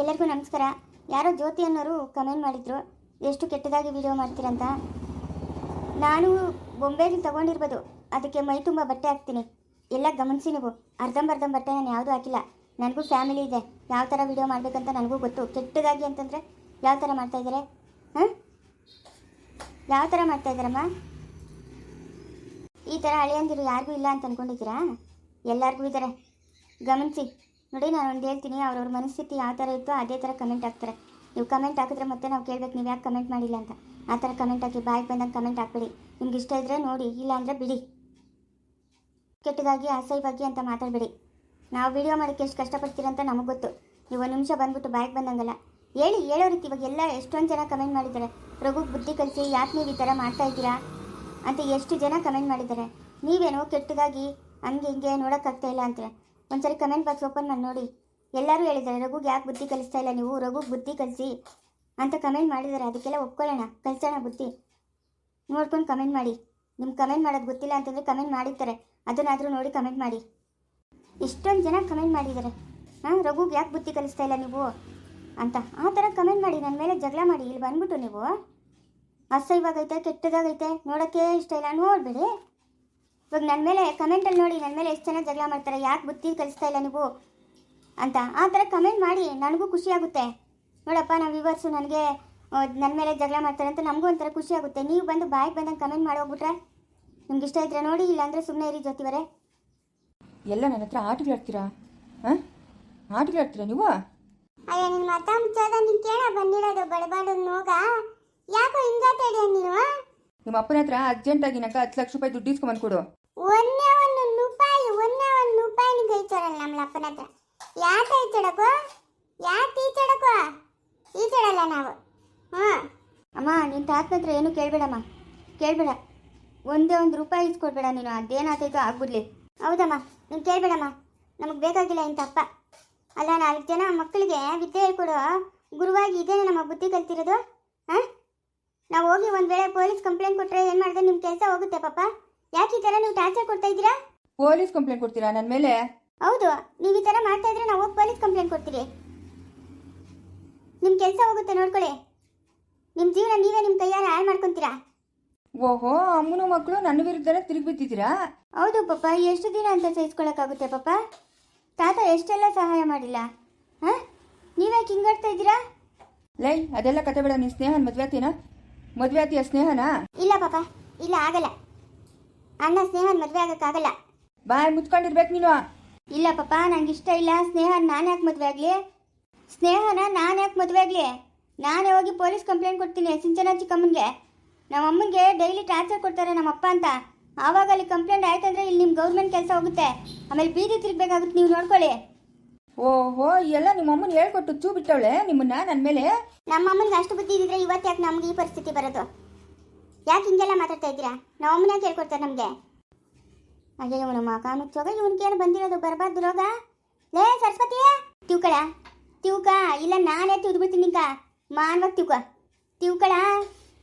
ಎಲ್ಲರಿಗೂ ನಮಸ್ಕಾರ. ಯಾರೋ ಜ್ಯೋತಿ ಅನ್ನೋರು ಕಮೆಂಟ್ ಮಾಡಿದ್ರು, ಎಷ್ಟು ಕೆಟ್ಟದಾಗಿ ವಿಡಿಯೋ ಮಾಡ್ತೀರಂತ? ನಾನು ಬೊಂಬೆಯಲ್ಲಿ ತೊಗೊಂಡಿರ್ಬೋದು. ಅದಕ್ಕೆ ಮೈ ತುಂಬ ಬಟ್ಟೆ ಹಾಕ್ತೀನಿ. ಎಲ್ಲ ಗಮನಿಸಿ ನೀವು. ಅರ್ಧಂಬರ್ಧಂ ಬಟ್ಟೆ ನಾನು ಯಾವುದೂ ಹಾಕಿಲ್ಲ. ನನಗೂ ಫ್ಯಾಮಿಲಿ ಇದೆ. ಯಾವ ಥರ ವಿಡಿಯೋ ಮಾಡಬೇಕಂತ ನನಗೂ ಗೊತ್ತು. ಕೆಟ್ಟದಾಗಿ ಅಂತಂದರೆ ಯಾವ ಥರ ಮಾಡ್ತಾ ಇದ್ದಾರೆ? ಹಾಂ? ಯಾವ ಥರ ಮಾಡ್ತಾ ಇದ್ದಾರಮ್ಮ? ಈ ಥರ ಹಳೆಯಂದಿರು ಯಾರಿಗೂ ಇಲ್ಲ ಅಂತ ಅಂದ್ಕೊಂಡಿದ್ದೀರಾ ಎಲ್ಲರಿಗೂ ಇದ್ದಾರೆ. ಗಮನಿಸಿ. ನೋಡಿ, ನಾನು ಒಂದು ಹೇಳ್ತೀನಿ, ಅವ್ರವ್ರ ಮನಸ್ಥಿತಿ ಯಾವ ಥರ ಇತ್ತು ಅದೇ ಥರ ಕಮೆಂಟ್ ಹಾಕ್ತಾರೆ. ನೀವು ಕಮೆಂಟ್ ಹಾಕಿದ್ರೆ ಮತ್ತೆ ನಾವು ಕೇಳ್ಬೇಕು ನೀವು ಯಾಕೆ ಕಮೆಂಟ್ ಮಾಡಿಲ್ಲ ಅಂತ. ಆ ಥರ ಕಮೆಂಟ್ ಹಾಕಿ ಬಾಯಿಗೆ ಬಂದಂಗೆ ಕಮೆಂಟ್ ಹಾಕ್ಬೇಡಿ. ನಿಮ್ಗೆ ಇಷ್ಟ ಇದ್ದರೆ ನೋಡಿ, ಇಲ್ಲ ಅಂದರೆ ಬಿಡಿ. ಕೆಟ್ಟದಾಗಿ, ಅಸಹ್ಯವಾಗಿ ಅಂತ ಮಾತಾಡಬೇಡಿ. ನಾವು ವಿಡಿಯೋ ಮಾಡೋಕ್ಕೆ ಎಷ್ಟು ಕಷ್ಟಪಡ್ತೀರಂತ ನಮಗೆ ಗೊತ್ತು. ನೀವು ಒಂದು ನಿಮಿಷ ಬಂದ್ಬಿಟ್ಟು ಬಾಯಿಗೆ ಬಂದಂಗಲ್ಲ ಹೇಳಿ, ಹೇಳೋ ರೀತಿ ಇವಾಗ ಎಲ್ಲ ಎಷ್ಟೊಂದು ಜನ ಕಮೆಂಟ್ ಮಾಡಿದ್ದಾರೆ. ರಘುಗೆ ಬುದ್ಧಿ ಕಲಿಸಿ, ಯಾಕೆ ನೀವು ಈ ಥರ ಮಾಡ್ತಾ ಇದ್ದೀರಾ ಅಂತ ಎಷ್ಟು ಜನ ಕಮೆಂಟ್ ಮಾಡಿದ್ದಾರೆ. ನೀವೇನೋ ಕೆಟ್ಟದಾಗಿ, ಹಂಗೆ ಹಿಂಗೆ ನೋಡೋಕ್ಕಾಗ್ತಾ ಇಲ್ಲ ಅಂತಾರೆ? ಒಂದ್ಸರಿ ಕಮೆಂಟ್ ಬಾಕ್ಸ್ ಓಪನ್ ಮಾಡಿ ನೋಡಿ. ಎಲ್ಲರೂ ಹೇಳಿದ್ದಾರೆ ರಘುಗೆ ಯಾಕೆ ಬುದ್ಧಿ ಕಲಿಸ್ತಾ ಇಲ್ಲ ನೀವು? ರಘುಗೆ ಬುದ್ಧಿ ಕಲಿಸಿ ಅಂತ ಕಮೆಂಟ್ ಮಾಡಿದ್ದಾರೆ. ಅದಕ್ಕೆಲ್ಲ ಒಪ್ಕೊಳ್ಳೋಣ. ಕಲಿಸೋಣ ಬುದ್ಧಿ. ನೋಡ್ಕೊಂಡು ಕಮೆಂಟ್ ಮಾಡಿ. ನಿಮ್ಮ ಕಮೆಂಟ್ ಮಾಡೋದು ಗೊತ್ತಿಲ್ಲ ಅಂತಂದರೆ ಕಮೆಂಟ್ ಮಾಡಿರ್ತಾರೆ. ಅದನ್ನಾದರೂ ನೋಡಿ ಕಮೆಂಟ್ ಮಾಡಿ. ಇಷ್ಟೊಂದು ಜನ ಕಮೆಂಟ್ ಮಾಡಿದ್ದಾರೆ. ಹಾಂ, ರಘುಗೆ ಯಾಕೆ ಬುದ್ಧಿ ಕಲಿಸ್ತಾ ಇಲ್ಲ ನೀವು? ಅಂತ. ಆ ಥರ ಕಮೆಂಟ್ ಮಾಡಿ. ನನ್ನ ಮೇಲೆ ಜಗಳ ಮಾಡಿ. ಇಲ್ಲಿ ಬಂದ್ಬಿಟ್ಟು ನೀವು. ಅಸಹ್ಯವಾಗೈತೆ, ಕೆಟ್ಟದಾಗೈತೆ, ನೋಡೋಕ್ಕೆ ಇಷ್ಟ ಇಲ್ಲ. ನೋಡಬೇಡಿ. ಇವಾಗ ನನ್ನ ಮೇಲೆ ಕಮೆಂಟಲ್ಲಿ ನೋಡಿ ನನ್ನ ಮೇಲೆ ಎಷ್ಟು ಜನ ಜಗಳ ಮಾಡ್ತಾರೆ ಯಾಕೆ ಬುತ್ತಿ ಕಲಿಸ್ತಾ ಇಲ್ಲ ನೀವು? ಅಂತ. ಆ ಥರ ಕಮೆಂಟ್ ಮಾಡಿ ನನಗೂ ಖುಷಿಯಾಗುತ್ತೆ ನೋಡಪ್ಪ ನಾವು ವಿವರ್ಸು ನನಗೆ ನನ್ನ ಮೇಲೆ ಜಗಳ ಮಾಡ್ತಾರೆ ಅಂತ ನಮಗೂ ಒಂಥರ ಖುಷಿಯಾಗುತ್ತೆ ನೀವು ಬಂದು ಬಾಯಿಗೆ ಬಂದಂಗೆ ಕಮೆಂಟ್ ಮಾಡಿ ಹೋಗ್ಬಿಟ್ರೆ? ನಿಮ್ಗೆ ಇಷ್ಟ ಇದ್ರೆ ನೋಡಿ ಇಲ್ಲಾಂದರೆ ಸುಮ್ಮನೆ ಇರಿ ಜೊತಿವರೆ ಎಲ್ಲ ನನ್ನ ಹತ್ರ ಆಟಗಳಾಡ್ತೀರಾ ಹಾಂ? ಆಟಗಳಾಡ್ತೀರಾ ನೀವು? ಅಯ್ಯ ನಿನ್ನ ಮತ ಮುಚ್ಚಾದ ನೀನು ಕೇಳ ಬಂದಿರೋದು ಬಡಬಾಡು ನೋಗ. ಯಾಕೋ ಹಿಂಗಾತೇಡಿ ನೀನು ನಿಮ್ಮ ಅಪ್ಪನ ಹತ್ರ ಅರ್ಜೆಂಟಾಗಿ ನಕ ಹತ್ತು ಲಕ್ಷ ರೂಪಾಯಿ ದುಡ್ಡು ಇಸ್ಕೊಂಬಂದು ಕೊಡು ಒಂದೇ ಒಂದು ರೂಪಾಯಿ ಒಂದೇ ಒಂದು ರೂಪಾಯಿ ನಿಂಗೆ ಕೈಚಾಡಲ್ಲ ನಮ್ಮ ಅಪ್ಪನ ಹತ್ರ. ಯಾಕೆ ಕೈಚಾಡಕೋ ಯಾಕೆ ಈಚಾಡಕೋ ಈಚಾಡಲ್ಲ ನಾವು. ಹಾಂ ಅಮ್ಮ ನಿನ್ನ ತಾತನ ಹತ್ರ ಏನು ಕೇಳಬೇಡಮ್ಮ. ಕೇಳಬೇಡ. ಒಂದೇ ಒಂದು ರೂಪಾಯಿ ಇಸ್ಕೊಡ್ಬೇಡ ನೀನು. ಅದೇನಾಗ್ತೈತೋ ಆಗ್ಬಿಡ್ಲಿ. ಹೌದಮ್ಮ. ನೀನು ಕೇಳಬೇಡಮ್ಮ. ನಮಗೆ ಬೇಕಾಗಿಲ್ಲ ಇಂಥ ಅಪ್ಪ. ಅಲ್ಲ ನಾಲ್ಕು ಜನ ಮಕ್ಕಳಿಗೆ ವಿದ್ಯೆ ಹೇಳ್ಕೊಡೋ ಗುರುವಾಗಿ ಇದೇನೆ ನಮ್ಮ ಬುದ್ಧಿ ಕಲ್ತಿರೋದು? ಹಾಂ? ನಾವು ಹೋಗಿ ಒಂದು ವೇಳೆ ಪೊಲೀಸ್ ಕಂಪ್ಲೇಂಟ್ ಕೊಟ್ಟರೆ ಏನು ಮಾಡಿದ್ರೆ ನಿಮ್ಮ ಕೆಲಸ ಹೋಗುತ್ತೆ ಪಾಪ. ಯಾಕೆ ಈ ಥರ ನೀವು ಟಾರ್ಚರ್ ಕೊಡ್ತಾ ಇದ್ದೀರಾ? ಪೊಲೀಸ್ ಕಂಪ್ಲೇಂಟ್ ಕೊಡ್ತೀರಾ ನನ್ನ ಮೇಲೆ? ಹೌದು. ನೀವು ಈ ಥರ ಮಾಡ್ತಾ ಇದ್ರೆ ನಾವು ಹೋಗಿ ಪೊಲೀಸ್ ಕಂಪ್ಲೇಂಟ್ ಕೊಡ್ತೀರಿ. ನಿಮ್ಮ ಕೆಲಸ ಹೋಗುತ್ತೆ ನೋಡ್ಕೊಳ್ಳಿ ನಿಮ್ಮ ಜೀವನ ನೀವೇ ನಿಮ್ಮ ಕೈಯಾರ ಹಾಳು ಮಾಡ್ಕೊತೀರಾ? ಓಹೋ ಅಮ್ಮನ ಮಕ್ಕಳು ನನ್ನ ವಿರುದ್ಧನೇ ತಿರುಗಿ ಬಿದ್ದಿದ್ದೀರಾ ಹೌದು ಪಾಪ ಎಷ್ಟು ದಿನ ಅಂತ ಸಹಿಸ್ಕೊಳಕ್ಕಾಗುತ್ತೆ ಪಾಪ? ತಾತ ಎಷ್ಟೆಲ್ಲ ಸಹಾಯ ಮಾಡಿಲ್ಲ? ಹಾಂ? ನೀವ್ಯಾಕೆ ಹಿಂಗಾಡ್ತಾ ಇದ್ದೀರಾ? ಲೈ ಅದೆಲ್ಲ ಕತೆ ಬೇಡ ನೀನು ಸ್ನೇಹನ್ ಮದುವೆ ಮದುವೆ ಆತೀಯ ಸ್ನೇಹನಾ? ಇಲ್ಲ ಪಾಪ ಇಲ್ಲ ಆಗಲ್ಲ. ಅಣ್ಣ ಸ್ನೇಹನ್ ಮದುವೆ ಆಗಕ್ಕಾಗಲ್ಲ. ಬಾಯ್ ಮುಚ್ಕೊಂಡಿರ್ಬೇಕು ನೀನು. ಇಲ್ಲ ಪಾಪ ನಂಗೆ ಇಷ್ಟ ಇಲ್ಲ. ಸ್ನೇಹ ನಾನು ಯಾಕೆ ಮದುವೆ ಆಗಲಿ? ಸ್ನೇಹನ ನಾನು ಯಾಕೆ ಮದುವೆ ಆಗಲಿ? ನಾನೇ ಹೋಗಿ ಪೊಲೀಸ್ ಕಂಪ್ಲೇಂಟ್ ಕೊಡ್ತೀನಿ ಸಿಂಚನ ಚಿಕ್ಕಮ್ಮನಿಗೆ. ನಮ್ಮ ಅಮ್ಮನಿಗೆ ಡೈಲಿ ಟಾರ್ಚರ್ ಕೊಡ್ತಾರೆ ನಮ್ಮಪ್ಪ ಅಂತ. ಆವಾಗ ಅಲ್ಲಿ ಕಂಪ್ಲೇಂಟ್ ಆಯ್ತಂದ್ರೆ ಇಲ್ಲಿ ನಿಮ್ಮ ಗೌರ್ಮೆಂಟ್ ಕೆಲಸ ಹೋಗುತ್ತೆ. ಆಮೇಲೆ ಬೀದಿ ತಿರುಗಬೇಕಾಗುತ್ತೆ ನೀವು ನೋಡ್ಕೊಳ್ಳಿ. ಓಹೋ, ಎಲ್ಲ ನಿಮ್ಮ ಅಮ್ಮನ ಹೇಳ್ಕೊಟ್ಟು ಚೂ ಬಿಟ್ಟವಳೆ ನಿಮ್ಮನ್ನ ನನ್ನ ಮೇಲೆ? ನಮ್ಮ ಅಮ್ಮನಿಗೆ ಅಷ್ಟು ಬುದ್ಧಿ ಇದ್ರೆ ಇವತ್ತು ಯಾಕೆ ನಮ್ಗೆ ಈ ಪರಿಸ್ಥಿತಿ ಬರೋದು? ಯಾಕೆ ಹಿಂಗೆಲ್ಲ ಮಾತಾಡ್ತಾ ಇದ್ದೀರಾ? ನಮ್ಮ ಅಮ್ಮನ ಯಾಕೆ ಹೇಳ್ಕೊಡ್ತಾರೆ ನಮಗೆ? ಅಯ್ಯೋ, ಇವನು ಮಗ ಮುಚ್ಚೋಗ ಇವನಿಗೇನು ಬಂದಿರೋದು ಬರಬಾರ್ದು ರೋಗ. ಲೇ, ಸರಸ್ವತಿ, ತಿವ್ಕಳ, ತಿವ್ಕ, ಇಲ್ಲ ನಾನೇ ತಿವ್ದ್ಬಿಡ್ತೀನಿ ನಿಂಕ ಮಾನ್ವಾಗ ತಿವ್ಕ. ತಿವ್ಕಳ,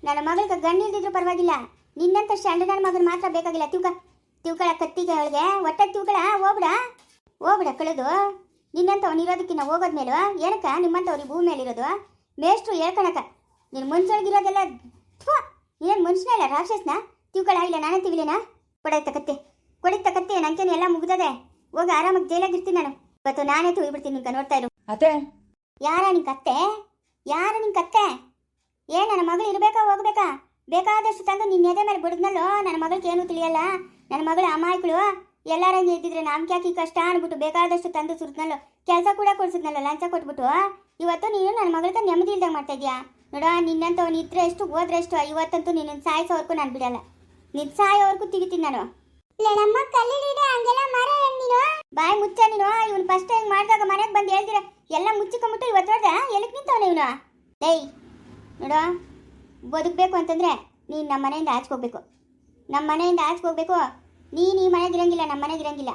ನನ್ನ ಮಗಳಿಗೆ ಗಂಡು ಇಲ್ದಿದ್ರು ಪರವಾಗಿಲ್ಲ. ನಿನ್ನಂತ ನನ್ನ ಮಗನ ಮಾತ್ರ ಬೇಕಾಗಿಲ್ಲ ತಿವ್ಕ. ತಿವ್ಕಳ ಕತ್ತಿಗೆ ಅವಳಿಗೆ. ಒಟ್ಟಾಗಿ ತಿವ್ಕಳ, ಹೋಗ್ಬಿಡ. ಹೋಗ್ಬಿಡ, ಕಳೆದು. ನಿನ್ನಂತ ಇರೋದಕ್ಕಿನ್ನ ಹೋಗೋದ್ಮೇಲೆ ಏನಕ್ಕ ನಿಮ್ಮಂಥವ್ರಿಗೆ ಭೂಮಿ ಇರೋದು? ಮೇಷ್ಟ್ರು ಹೇಳ್ಕಣಕ ನಿನ್ನ ಮನ್ಸೊಳಗಿರೋದೆಲ್ಲ ಥ್ವಾ ಏನು ಮನುಷ್ಯನ ಇಲ್ಲ ರಾಕ್ಷಸನ? ತಿಳ್ಕೊಳ ಇಲ್ಲ ನಾನೇ ತಿವಿಲೇನಾ ಕೊಡೈತ ತಕತ್ತೆ ಕೊಡಕ್ಕೆ ತಕತ್ತೆ ನನಗೇನು ಎಲ್ಲ ಮುಗ್ದದೆ? ಹೋಗಿ ಆರಾಮಾಗಿ ಜೈಲಾಗಿರ್ತೀನಿ ನಾನು. ಇವತ್ತು ನಾನೇ ತುಯ್ಬಿಡ್ತೀನಿ ನಿಂಗೆ ನೋಡ್ತಾ ಇರು. ಅತ್ತೆ? ಯಾರ ನಿನ್ ಕತ್ತೆ? ಯಾರ ನಿನ್ ಕತ್ತೆ? ಏ ನನ್ನ ಮಗಳು ಇರಬೇಕಾ ಹೋಗ್ಬೇಕಾ? ಬೇಕಾದಷ್ಟು ತಂದು ನಿನ್ನ ಎದೆ ಮೇಲೆ ಬಿಡದ್ನಲ್ಲೋ? ನನ್ನ ಮಗಳಿಗೆ ಏನೂ ತಿಳಿಯಲ್ಲ? ನನ್ನ ಮಗಳು ಅಮಾಯಕಳು? ಎಲ್ಲಾರಂಗೆ ಇದ್ದಿದ್ರೆ ನಮ್ಗೆ ಯಾಕೆ ಈ ಕಷ್ಟ ಅನ್ಬಿಟ್ಟು ಬೇಕಾದಷ್ಟು ತಂದು ಸುರಿದ್ನಲ್ಲೋ ಕೆಲಸ ಕೂಡ ಕೊಡ್ಸಿದ್ನಲ್ಲ ಲಂಚ ಕೊಟ್ಬಿಟ್ಟು? ಇವತ್ತು ನೀನು ನನ್ನ ಮಗಳ ನೆಮ್ಮದಿ ಇಲ್ದಂಗೆ ಮಾಡ್ತಾ ಇದೀಯಾ? ನೋಡ ನಿನ್ನಂತವನು ಇದ್ರೆ ಎಷ್ಟು ಹೋದ್ರೆ ಎಷ್ಟು ಇವತ್ತಂತೂ ನಿನ್ನ ಸಾಯಿಸೋವರೆಗೂ ನಾನು ಬಿಡಲ್ಲ. ನಿನ್ ಸಾಯೋವರೆಗೂ ತೆಗಿತೀನಿ ನಾನು. ಬಾಯಿ ಮುಚ್ಚ ನೀನು. ಇವನು ಫಸ್ಟ್ ಟೈಮ್ ಮಾಡಿದಾಗ ಮನೆಗೆ ಬಂದು ಹೇಳ್ತೀರ ಎಲ್ಲ ಮುಚ್ಚಿಕೊಂಬಿಟ್ಟು ಇವತ್ತು ನೋಡ್ದ ಎಲ್ಲಿಗೆ ನಿಂತವನ ಇವನು? ಏಯ್ ನೋಡ ಬದುಕಬೇಕು ಅಂತಂದ್ರೆ ನೀನು ನಮ್ಮ ಮನೆಯಿಂದ ಆಚೆಗೋಗ್ಬೇಕು ನಮ್ಮ ಮನೆಯಿಂದ ಆಚೆಗೋಗ್ಬೇಕು ನೀನು ಈ ಮನೆಗೆ ಇರಂಗಿಲ್ಲ ನಮ್ಮ ಮನೆಗೆ ಇರಂಗಿಲ್ಲ.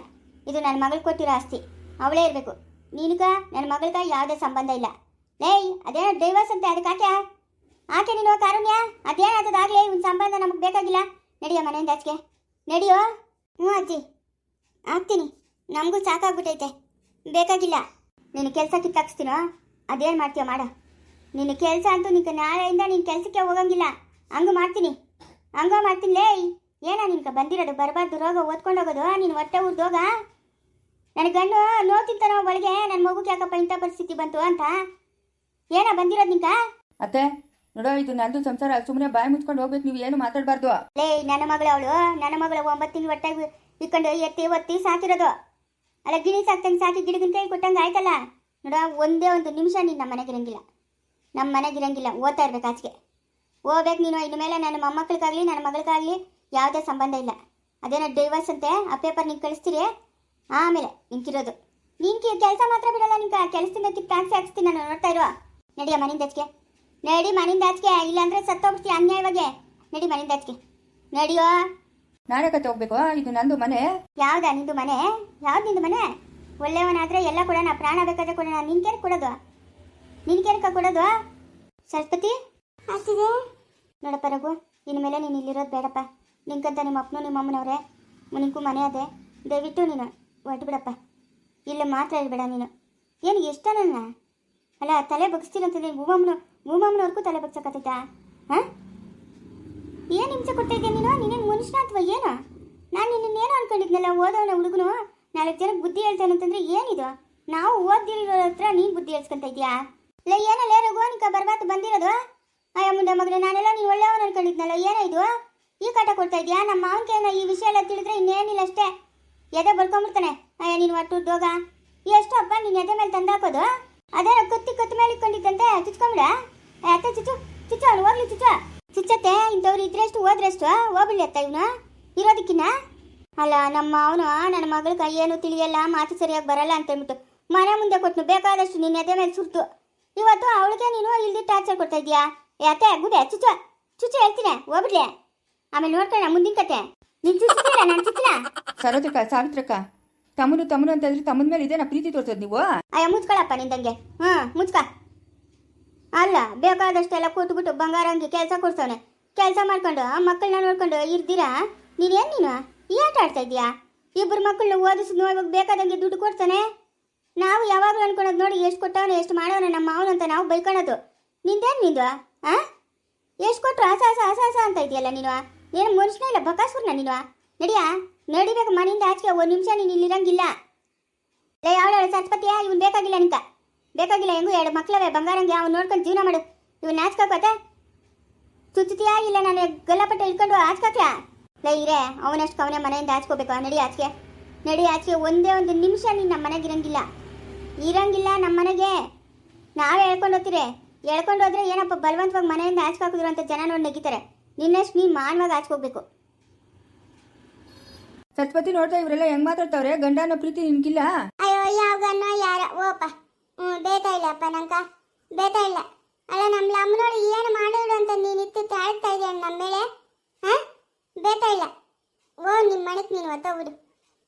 ಇದು ನನ್ನ ಮಗಳು ಕೊಟ್ಟಿರೋ ಆಸ್ತಿ. ಅವಳೇ ಇರಬೇಕು. ನೀನುಗ ನನ್ನ ಮಗಳ್ಗ ಯಾವುದೇ ಸಂಬಂಧ ಇಲ್ಲ. ಲೇಯ್ ಅದೇನೋ ಡೈವರ್ಸ್ ಅಂತ, ಅದಕ್ಕೆ ಆಕೆ? ಆಕೆ ನೀನು ಕಾರುಣ್ಯ? ಅದೇನಾಗ್ತದಾಗಲೇ ಒಂದು ಸಂಬಂಧ ನಮಗೆ ಬೇಕಾಗಿಲ್ಲ? ನಡಿಯೋ ಮನೆಯಿಂದ ಆಚೆಗೆ. ನಡಿಯೋ? ಹ್ಞೂ ಅಜ್ಜಿ. ಆಗ್ತೀನಿ. ನಮಗೂ ಸಾಕಾಗ್ಬಿಟ್ಟೈತೆ ಬೇಕಾಗಿಲ್ಲ. ನೀನು ಕೆಲಸ ಕಿತ್ತಾಕ್ಸ್ತೀನೋ ಅದೇನು ಮಾಡ್ತೀಯ ಮಾಡ. ನಿನ್ನ ಕೆಲಸ ಅಂತೂ ನಿನ್ನ ನಾಳೆಯಿಂದ ನಿನ್ನ ಕೆಲಸಕ್ಕೆ ಹೋಗಂಗಿಲ್ಲ. ಹಂಗೆ ಮಾಡ್ತೀನಿ. ಹಂಗೋ ಮಾಡ್ತೀನಿ ಲೇ ಏನ ನಿನ್ಗೆ ಬಂದಿರೋದು? ಬರಬಾರ್ದು ರೋಗ ಓದ್ಕೊಂಡು ಹೋಗೋದು. ನೀನು ಹೊಟ್ಟೆ ಉರ್ದೋಗ ನನ್ನ ಗಂಡು ನೋಡ್ತಿರ್ತಾನೋ ಒಳಗೆ ನನ್ನ ಮಗುಗೆ ಯಾಕಪ್ಪ ಇಂಥ ಪರಿಸ್ಥಿತಿ ಬಂತು ಅಂತ? ಏನ ಬಂದಿರೋದು ನಿಂಕ ಅತ್ತೆ ನೋಡೋ ಇದು ನಂದು ಸಂಸಾರ. ಸುಮ್ಮನೆ ಬಾಯಿ ಮುಚ್ಕೊಂಡು ಹೋಗ್ಬೇಕು ನೀವು ಏನು ಮಾತಾಡಬಾರ್ದು. ಲೇ ನನ್ನ ಮಗಳು ಅವಳು. ನನ್ನ ಮಗಳು ಒಂಬತ್ತು ತಿಂಗಳು ಹೊಟ್ಟೆಗೆ ಇಕ್ಕೊಂಡು ಎತ್ತಿ ಒತ್ತಿ ಸಾಕಿರೋದು. ಅಲ್ಲ ಗಿಣಿ ಸಾಕ್ತಂಗೆ ಸಾಕಿ ಗಿಡಗಿನ ಕೈ ಕೊಟ್ಟಂಗೆ ಆಯ್ತಲ್ಲ? ನೋಡೋ ಒಂದೇ ಒಂದು ನಿಮಿಷ ನೀನು ನಮ್ಮ ಮನೆಗಿರಂಗಿಲ್ಲ ನಮ್ಮ ಮನೆಗೆ ಇರಂಗಿಲ್ಲ. ಓದ್ತಾ ಇರ್ಬೇಕು ಆಚೆಗೆ. ಹೋಗ್ಬೇಕು ನೀನು. ಇನ್ನು ಮೇಲೆ ನನ್ನ ಮೊಮ್ಮಕ್ಳಿಗಾಗಲಿ ನನ್ನ ಮಗಳಿಗಾಗಲಿ ಯಾವುದೇ ಸಂಬಂಧ ಇಲ್ಲ. ಅದೇನೋ ಡೈವರ್ಸ್ ಅಂತೆ ಆ ಪೇಪರ್ ನೀವು ಕಳಿಸ್ತೀರಿ? ಆಮೇಲೆ ನಿಂತಿರೋದು. ನೀನು ಕೆಲಸ ಮಾತ್ರ ಬಿಡಲ್ಲ ನಿಂಗೆ ಕೆಲಸದಿಂದ ಟ್ಯಾಕ್ಸಿ ಹಾಕ್ಸ್ತೀನಿ ನಾನು ನೋಡ್ತಾ ಇರುವ? ನಡಿಯ ಮನಿಂದ ಆಚೆಗೆ. ನಡಿ ಮನಿಂದ ಆಚೆಗೆ. ಇಲ್ಲಾಂದ್ರೆ ಸತ್ತೋಗ್ಬಿಡ್ತೀಯ ಅನ್ಯಾಯವಾಗಿ. ನಡಿ ಮನಿಂದ ಆಚೆಗೆ. ನಡಿಯೋ? ನಾನೇ ಕತೆ ಹೋಗ್ಬೇಕು ಇದು ನಂದು ಮನೆ. ಯಾವ್ದಾ ನಿಂದು ಮನೆ? ಯಾವ್ದು ನಿಂದು ಮನೆ? ಒಳ್ಳೆಯವನಾದ್ರೆ ಎಲ್ಲ ಕೊಡೋಣ ಪ್ರಾಣ ಬೇಕಾದ್ರೆ ಕೊಡೋಣ ಕೇರ್ ಕೊಡೋದು? ನಿನ್ಕೇನಕ್ಕ ಕೊಡೋದು? ಸರಸ್ವತಿ? ನೋಡಪ್ಪ ರಘು ಇನ್ಮೇಲೆ ಮೇಲೆ ನೀನು ಇಲ್ಲಿರೋದು ಬೇಡಪ್ಪ. ನಿನ್ಕಂತ ನಿಮ್ಮ ಅಪ್ಪನೂ ನಿಮ್ಮ ಅಮ್ಮನವ್ರೆ, ನಿನಗೂ ಮನೆ ಅದೇ. ದಯವಿಟ್ಟು ನೀನು ಹೊರಟು ಬಿಡಪ್ಪ. ಇಲ್ಲಿ ಮಾತ್ರ ಇರಬೇಡ ನೀನು. ಏನು, ಎಷ್ಟು ನನ್ನ ಅಲ್ಲ, ತಲೆ ಬಗ್ಸ್ತೀರಂತಂದ್ರೆ ಭೂಮಮ್ಮನ ಭೂಮಮ್ಮನವ್ರಿಗೂ ತಲೆ ಬಗ್ಸಕತ್ತೈತಾ? ಹಾಂ? ಏನು ಹಿಂಸೆ ಕೊಡ್ತಾ ಇದ್ದೆ ನೀನು? ನೀನೇನು ಮನುಷ್ಯನ ಅಥವಾ ಏನು? ನಾನು ನಿನ್ನೇನು ಅನ್ಕೊಂಡಿದ್ನಲ್ಲ ಓದೋಣ ಹುಡುಗನು? ನಾಲ್ಕು ಜನಕ್ಕೆ ಬುದ್ಧಿ ಹೇಳ್ತಾನೆ ಅಂತಂದ್ರೆ ಏನಿದು? ನಾವು ಓದಿರೋ ಹತ್ರ ನೀನು ಬುದ್ಧಿ ಹೇಳ್ಸ್ಕೊಂತ ಇದೆಯಾ? ಇಲ್ಲ ಏನಲ್ಲ ರಘು ನಿಕ ಬಂದಿರೋದು? ಅಯ್ಯ, ಮುಂದೆ ಮಗನೇ, ನಾನೆಲ್ಲ ನೀನು ಒಳ್ಳೆಯವನು ಅನ್ಕೊಂಡಿದ್ನಲ್ಲ, ಏನೋ ಇದು? ಈ ಕಾಟ ಕೊಡ್ತಾ ಇದೀಯಾ? ನಮ್ಮ ಮಾವನ ಈ ವಿಷಯ ಎಲ್ಲ ತಿಳಿದ್ರೆ ಇನ್ನೇನಿಲ್ಲ ಅಷ್ಟೇ. ಎದೆ ಬರ್ಕೊಂಬಿಡ್ತಾನೆ. ಅಯ್ಯ, ನೀನು ಒಟ್ಟು ದೋಗ ಎಷ್ಟು ಅಪ್ಪ ನಿನ್ನ ಎದೆ ಮೇಲೆ ತಂದಾಕೋದು? ಅದೇನೋ ಕತ್ತಿ ಕತ್ತಿ ಮೇಲೆ ಇಟ್ಕೊಂಡಿದ್ದಂತೆ. ಚುಚ್ಕೊಂಬಿಡ? ಅತ್ತೆ, ಚುಚ್ಚು ಚುಚ್ಚು ಅವ್ನು ಹೋಗ್ಲಿ, ಚುಚ್ಚು. ಚುಚ್ಚತ್ತೆ, ಇಂಥವ್ರು ಇದ್ರೆಷ್ಟು ಹೋದ್ರೆಷ್ಟು ಹೋಗ್ಬಿಡ್ಲಿ ಅತ್ತ ಇವನು? ಇರೋದಕ್ಕಿನ್ನ? ಅಲ್ಲ, ನಮ್ಮ ಅವನು ನನ್ನ ಕೈ ಏನು ತಿಳಿಯಲ್ಲ, ಮಾತು ಸರಿಯಾಗಿ ಬರಲ್ಲ ಅಂತ ಹೇಳ್ಬಿಟ್ಟು ಮನೆ ಮುಂದೆ ಕೊಟ್ಟು ಬೇಕಾದಷ್ಟು ನಿನ್ನ ಎದೆ ಮೇಲೆ ಸುರ್ತು. ಇವತ್ತು ಅವಳಿಗೆ ನೀನು ಇಲ್ದಿ ಟಾರ್ಚರ್ ಕೊಡ್ತಾ ಇದೀಯಾ? ಯಾತೆ ಗುಬೆ ಚುಚ್ಚ ಚುಚ್ಚ ಹೇಳ್ತೀನಿ, ಹೋಗ್ಬಿಡ್ಲಿ. ಆಮೇಲೆ ನೋಡ್ಕೊಳ್ಳ ಮುಂದಿನ ಕತೆ. ನೀನು ಚುಚ್ಚಿಲ್ಲ ನಾನು ಚುಚ್ಚಿಲ್ಲ? ಸರೋಜಕ್ಕ ಸಾವಿತ್ರಕ್ಕ. ತಮ್ಮನು ತಮ್ಮನು ಅಂತಂದ್ರೆ ತಮ್ಮನ ಮೇಲೆ ಇದೇನಾ ಪ್ರೀತಿ ತೋರ್ಸೋದು ನೀವು? ಅಯ್ಯ ಮುಚ್ಕೊಳಪ್ಪ ನಿಂದಂಗೆ ಹಾ ಮುಚ್ಕ. ಅಲ್ಲ ಬೇಕಾದಷ್ಟೆಲ್ಲ ಕೂತ್ಬಿಟ್ಟು ಬಂಗಾರ ಅಂಗಿ ಕೆಲಸ ಕೊಡ್ಸವನೆ. ಕೆಲಸ ಮಾಡ್ಕೊಂಡು ಮಕ್ಕಳನ್ನ ನೋಡ್ಕೊಂಡು ಇರ್ದಿರಾ? ನೀನೇನು ನೀನು? ಈ ಆಟ ಆಡ್ತಾ ಇದೀಯಾ ಇಬ್ಬರು ಮಕ್ಕಳನ್ನ ಓದಿಸಿ ನೋಡ್ಬೇಕು ಬೇಕಾದಂಗೆ ದುಡ್ಡು ಕೊಡ್ತಾನೆ? ನಾವು ಯಾವಾಗಲೂ ಅನ್ಕೊಳೋದು ನೋಡಿ ಎಷ್ಟು ಕೊಟ್ಟವನು ಎಷ್ಟು ಮಾಡೋನ ನಮ್ಮ ಮಾವನ ಅಂತ ನಾವು ಬೈಕೊಳೋದು. ನಿಂದೇನು ನಿಂದು ಆ? ಎಷ್ಟು ಕೊಟ್ಟರು ಹಸ ಹಸ ಹಸ ಹಸ ಅಂತ ಇದೆಯಲ್ಲ ನೀನು? ನೀನು ಮನುಷ್ಯನ ಇಲ್ಲ, ಬಕಾಸುರ್ನ ನೀನು? ನಡಿಯಾ? ನಡಿಬೇಕು, ಮನೆಯಿಂದ ಆಚೆಗೆ ಒಂದು ನಿಮಿಷ ನೀನು ಇಲ್ಲಿರಂಗಿಲ್ಲ. ಲೇ ಯಾವಳ ಸರಸ್ವತಿಯ, ಇವನ್ ಬೇಕಾಗಿಲ್ಲ ನಿಂಕ ಬೇಕಾಗಿಲ್ಲ ಹೆಂಗು, ಎರಡು ಮಕ್ಳವೆ, ಬಂಗಾರಂಗೆ ಅವ್ನು ನೋಡ್ಕೊಂಡು ಜೀವನ ಮಾಡು. ಇವ್ನು ನಾಚ್ಕೋಕತ್ತೆ ಚುಚ್ಚುತ್ತೀಯಾ ಇಲ್ಲ, ನಾನು ಗಲ್ಲಪಟ್ಟೆ ಇಟ್ಕೊಂಡು ಆಚ್ಕೋಕ್ಲಾ ಲೇ, ಇರೇ ಅವನಷ್ಟು ಅವನೇ ಮನೆಯಿಂದ ಆಚ್ಕೋಬೇಕು. ನಡಿ ಆಚೆಗೆ. ನಡಿ ಆಚೆಗೆ ಒಂದೇ ಒಂದು ನಿಮಿಷ ನೀನು ನಮ್ಮ ಮನೆಗೆ ಇರಂಗಿಲ್ಲ. ಇರಂಗಿಲ್ಲ ನಮ್ಮ ಮನೆಗೆ. ನಾವೇ ಹೇಳ್ಕೊಂಡು ಹೋಗ್ತೀರಿ. ಹೇಳ್ಕೊಂಡು ಹೋದ್ರೆ ಏನಪ್ಪ ಬಲವಂತವಾಗಿ ಮನೆಯಿಂದ ಆಚ್ಕಾಕಿದ್ರು ಅಂತ ಜನ ನೋಡಿ ನೆಗಿತಾರೆ. ನಿನ್ನಷ್ಟು ನೀನು ಮಾನವಾಗಿ ಆಚ್ಕೋಬೇಕು. ಸರಸ್ವತಿ ನೋಡ್ತಾ ಇವರೆಲ್ಲ ಹೆಂಗ್ ಮಾತಾಡ್ತಾವ್ರೆ? ಗಂಡ ಅನ್ನೋ ಪ್ರೀತಿ ನಿನ್ಗಿಲ್ಲ ಅಯ್ಯೋ ಯಾವಾಗನ್ನೋ ಯಾರ? ಓಪ ಹ್ಞೂ ಬೇತಾ ಇಲ್ಲಪ್ಪ ನಂಕ. ಬೇತಾ ಇಲ್ಲ. ಅಲ್ಲ ನಮ್ಮ ಅಮ್ಮನೋಳು ಏನು ಮಾಡಿದ್ರು ಅಂತ ನೀನು ಇತ್ತು ತಾಳ್ತಾ ಇದೆಯಾ ನಮ್ಮ ಮೇಲೆ? ಹಾಂ? ಬೇತಾ ಇಲ್ಲ. ಓ ನಿಮ್ಮ ಮನೆಗೆ ನೀನು ಒತ್ತೋಗ್ಬಿಡು.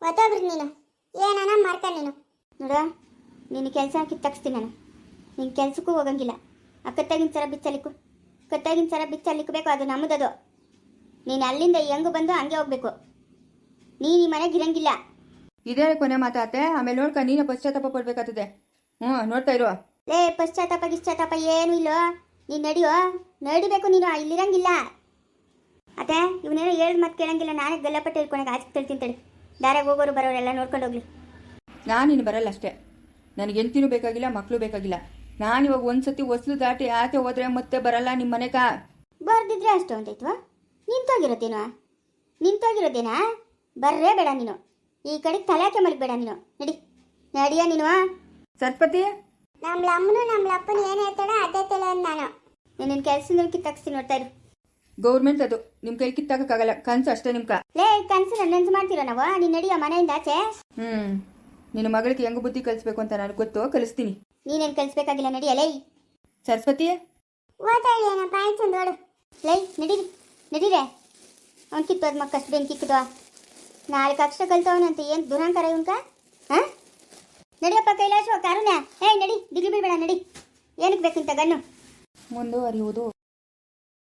ಒತ್ತೋಗ್ಬಿಡು ನೀನು. ಏನಾನ ಮಾಡ್ಕ ನೀನು. ನೋಡ ನಿನ್ನ ಕೆಲಸ ಕಿತ್ತಕ್ಸ್ತೀನಿ ನಾನು. ನಿನ್ನ ಕೆಲ್ಸಕ್ಕೂ ಹೋಗಂಗಿಲ್ಲ. ಅಕ್ಕತ್ತಾಗಿನ್ ಕತ್ತಾಗಿನ ಸರ ಬಿಚ್ಚಲಿಕ್ಕು ಕತ್ತಾಗಿನ ಸರ ಬಿಚ್ಚಲಿಕ್ಕಬೇಕು ಅದು ನಮ್ಮದದು. ನೀನು ಅಲ್ಲಿಂದ ಹೆಂಗು ಬಂದು ಹಂಗೆ ಹೋಗ್ಬೇಕು. ನೀನು ಈ ಮನೆಗೆ ಇರಂಗಿಲ್ಲ. ಇದೇ ಕೊನೆ ಮಾತಾತೆ ಆಮೇಲೆ ನೋಡ್ಕ ನೀನು ಪಶ್ಚಾತ್ತಾಪ ಪಡ್ಬೇಕಾಗ್ತದೆ. ಹ್ಞೂ ನೋಡ್ತಾ ಇರು. ಲೇ ಪಶ್ಚಾತ್ತಾಪ ಗಿಶ್ಚಾತ್ತಾಪ ಏನು ಇಲ್ಲೋ. ನೀನು ನಡಿಯೋ? ನಡಿಬೇಕು ನೀನು ಇಲ್ಲಿರಂಗಿಲ್ಲ. ಅತ್ತೆ ಇವನೇನೋ ಹೇಳ್ ಮತ್ತೆ ಕೇಳಂಗಿಲ್ಲ ನಾನೇ ಗಲ್ಲಪಟ್ಟೆ ಇಟ್ಕೊಳಕ್ಕೆ ಆಚೆ ತಿಳ್ತೀನಿ ತಡಿ. ದಾರಾಗ ಹೋಗೋರು ಬರೋರೆಲ್ಲ ನೋಡ್ಕೊಂಡು ಹೋಗ್ಲಿ. ನಾನು ನೀನು ಬರಲ್ಲ ಅಷ್ಟೇ. ನನಗೆ ಹೆಂಡ್ತಿನೂ ಬೇಕಾಗಿಲ್ಲ ಮಕ್ಕಳು ಬೇಕಾಗಿಲ್ಲ. ನಾನು ಇವಾಗ ಒಂದ್ಸತಿ ಹೊಸ್ಲು ದಾಟಿ ಆಚೆ ಹೋದ್ರೆ ಮತ್ತೆ ಬರಲ್ಲ ನಿಮ್ಮ ಮನೆಗ ಬರ್ದಿದ್ರೆ ಅಷ್ಟು ಅಂತೈತ್ವಾ ನಿಂತೋಗಿರೋದೇನೋ ನಿಂತೋಗಿರೋದೇನಾ ಬರ್ರೇ ಬೇಡ ನೀನು. ಈ ಕಡೆ ತಲೆ ತಲೆಕೆ ಮಲಗಬೇಡ ನೀನು. ನಡಿ. ನಡಿಯ ನೀನು ಸತ್ಪತಿ ನಮ್ಮ ಅಮ್ಮನು ನಮ್ಮ ಅಪ್ಪನ ಏನು ಹೇಳ್ತಾಳ ಅದೇ ತಲೆ ನಾನು. ನಿನ್ನ ಕೆಲಸದಿಂದ ಕಿತ್ತಾಕ್ಸ್ತೀನಿ ನೋಡ್ತಾ ಇರು. ಗೌರ್ಮೆಂಟ್ ಅದು. ನಿಮ್ಮ ಕೈ ಕಿತ್ತಾಗಕ್ಕಾಗಲ್ಲ ಕನ್ಸು ಅಷ್ಟೇ ನಿಮ್ಕ. ಲೇ ಕನಸು ನೆನ್ಸು ಮಾಡ್ತೀರ ನಾವು? ನೀನ್ ನಡಿಯ ಮನೆಯಿಂದ ಆಚೆ? ಹ್ಮ್. ನಿನ್ನ ಮಗಳಿಗೆ ಹೆಂಗ್ ಬುದ್ಧಿ ಕಲಿಸ್ಬೇಕು ಅಂತ ನಾನು ಗೊತ್ತು ಕಲಿಸ್ತೀನಿ. ನೀನೇನು ಕಲಿಸ್ಬೇಕಾಗಿಲ್ಲ ನಡಿಯ ಲೈ ಸರಸ್ವತಿ? ಓದಾಳೇನ ಪಾಯಿಂಟ್ ನೋಡು ಲೈ ನಡೀರಿ ನಡೀರೆ. ಅವ್ನು ಕಿತ್ತೋದ್ ಮಕ್ಕಷ್ಟು ಬೆಂಕಿ ಕಿತ್ತೋ ನಾಲ್ಕು ಅಕ್ಷರ ಕಲ್ತವನಂತ ಏನು ದುರಂಕಾರ ಇವನ್ಕ? ಹಾಂ? ನಡಿಯಪ್ಪ ಕೈಲಾಶ ಕಾರುಣ್ಯ. ಏಯ್ ನಡಿ ದಿಗ್ಲಿ ಬಿಡ್ಬೇಡ ನಡಿ. ಏನಕ್ಕೆ ಬೇಕಿಂತ ಗಣ್ಣು ಮುಂದುವರಿಯುವುದು